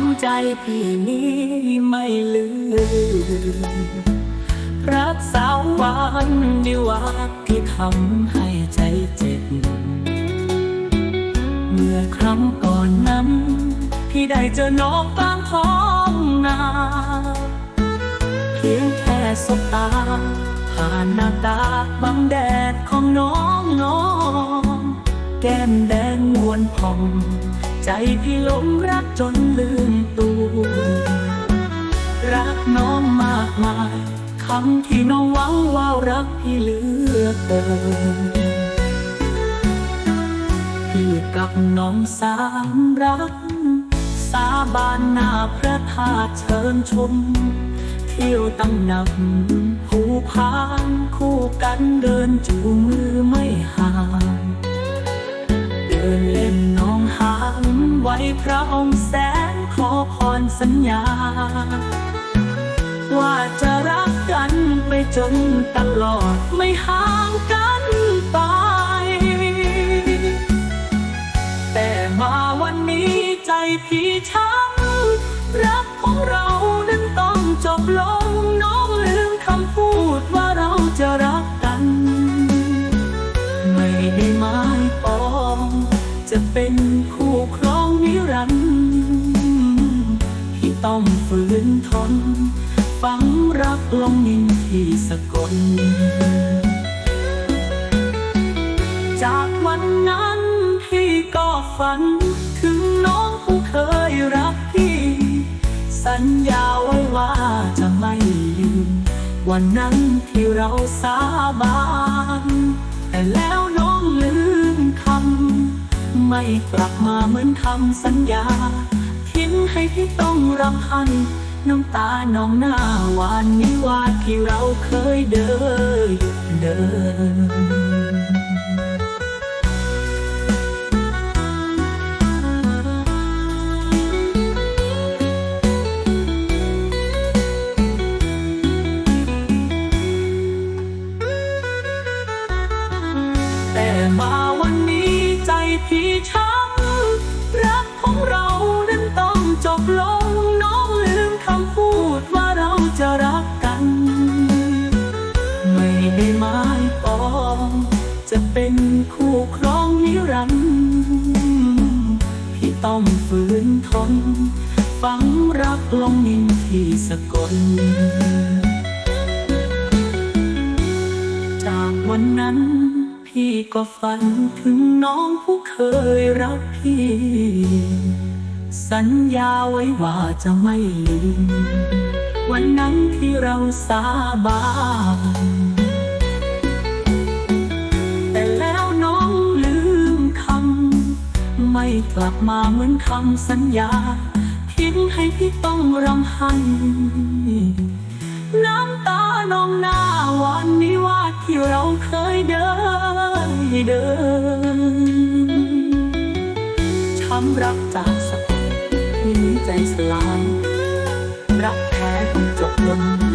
ำใจพี่นี้ไม่ลืม รักสาวหวานดีว่าที่ทำให้ใจเจ็บ เมื่อครั้งก่อนนั้น พี่ได้เจอน้องกลางท้องนาเพียงแค่สบตา ผ่านหน้าตาบังแดดของน้องน้อง แก้มแดงนวลพอง ใจพี่หลงรักจนลืมตัว รักน้องมากมายคำที่น้องวังว่ารักพี่เหลือเกินพี่กับน้องสามรัก สาบานหน้าพระธาตุเชิญชม เที่ยวตั้งหนักผู้พานคู่กันเดินจูงมือไม่ห่าง พระองค์แสนขอพรสัญญา ว่าจะรักกันไปจนตลอดไม่ห่างกันไป แต่มาวันนี้ใจพี่ช้ำรักของเรานั้นต้องจบลงน้องลืมคำพูดว่าเราจะรักกัน ไม่ได้หมายปองจะเป็นคู่ครอง นิรันดร์ที่ต้องฝืนทน ฝังรักลงดินที่สกล จากวันนั้นพี่ก็ฝัน ถึงน้องผู้เคยรักพี่ สัญญาไว้ว่าจะไม่ลืม วันนั้นที่เราสาบาน แต่แล้ว ไม่กลับมาเหมือนคำสัญญา ทิ้งให้พี่ต้องรำพัน น้ำตาน้องหน้าหวานนิวาที่เราเคยเดินเดินแต่มา ใจพี่ช้ำรักของเรานั้นต้องจบลงน้องลืมคำพูดว่าเราจะรักกัน ไม่ได้หมายปองจะเป็นคู่ครองนิรันดร์พี่ต้องฝืนทน ฝังรักลงดินที่สกลจากวันนั้น พี่ก็ฝันถึงน้องผู้เคยรักพี่ สัญญาไว้ว่าจะไม่ลืม วันนั้นที่เราสาบานแต่แล้วน้องลืมคำ ไม่กลับมาเหมือนคำสัญญาทิ้งให้พี่ต้องรำพันน้ำตาน้องหน้าวันนี้ว่าที่เราเคยเดิน้ำรักจากสักที่นี้ใจสลาย รักแท้ต้องจบลง